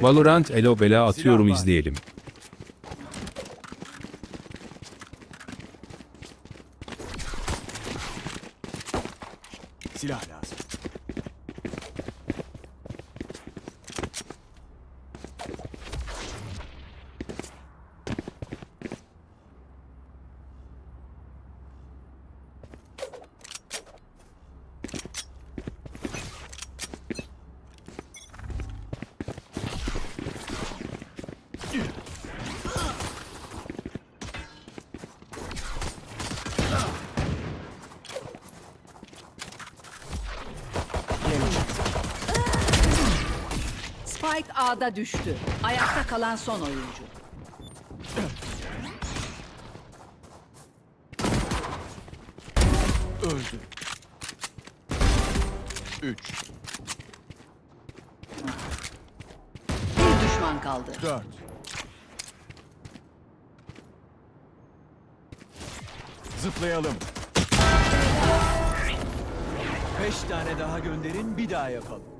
Valorant elo bela atıyorum izleyelim. Silah lazım. Spike A'da düştü. Ayakta kalan son oyuncu. Öldü. 3, Bir düşman kaldı. 4. Zıplayalım. Beş tane daha gönderin bir daha yapalım.